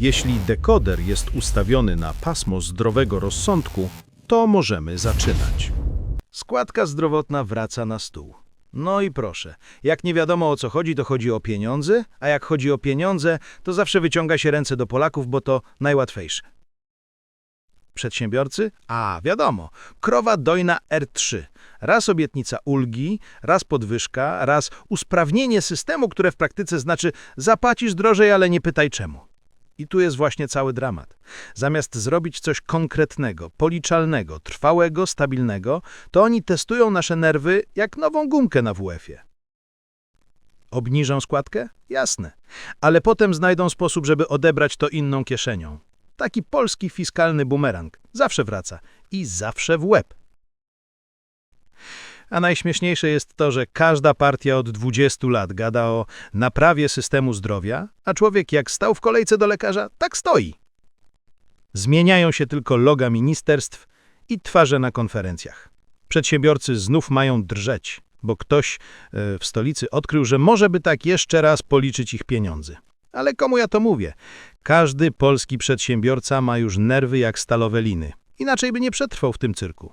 Jeśli dekoder jest ustawiony na pasmo zdrowego rozsądku, to możemy zaczynać. Składka zdrowotna wraca na stół. No i proszę, jak nie wiadomo o co chodzi, to chodzi o pieniądze, a jak chodzi o pieniądze, to zawsze wyciąga się ręce do Polaków, bo to najłatwiejsze. Przedsiębiorcy? A, wiadomo. Krowa dojna R3. Raz obietnica ulgi, raz podwyżka, raz usprawnienie systemu, które w praktyce znaczy zapłacisz drożej, ale nie pytaj czemu. I tu jest właśnie cały dramat. Zamiast zrobić coś konkretnego, policzalnego, trwałego, stabilnego, to oni testują nasze nerwy jak nową gumkę na WF-ie. Obniżą składkę? Jasne. Ale potem znajdą sposób, żeby odebrać to inną kieszenią. Taki polski fiskalny bumerang. Zawsze wraca. I zawsze w łeb. A najśmieszniejsze jest to, że każda partia od 20 lat gada o naprawie systemu zdrowia, a człowiek jak stał w kolejce do lekarza, tak stoi. Zmieniają się tylko loga ministerstw i twarze na konferencjach. Przedsiębiorcy znów mają drżeć, bo ktoś e, w stolicy odkrył, że może by tak jeszcze raz policzyć ich pieniądze. Ale komu ja to mówię? Każdy polski przedsiębiorca ma już nerwy jak stalowe liny. Inaczej by nie przetrwał w tym cyrku.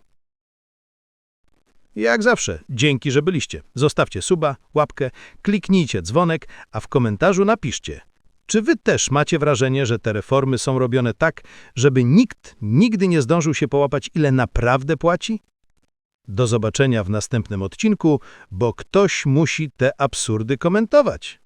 Jak zawsze, dzięki, że byliście. Zostawcie suba, łapkę, kliknijcie dzwonek, a w komentarzu napiszcie, czy wy też macie wrażenie, że te reformy są robione tak, żeby nikt nigdy nie zdążył się połapać, ile naprawdę płaci? Do zobaczenia w następnym odcinku, bo ktoś musi te absurdy komentować.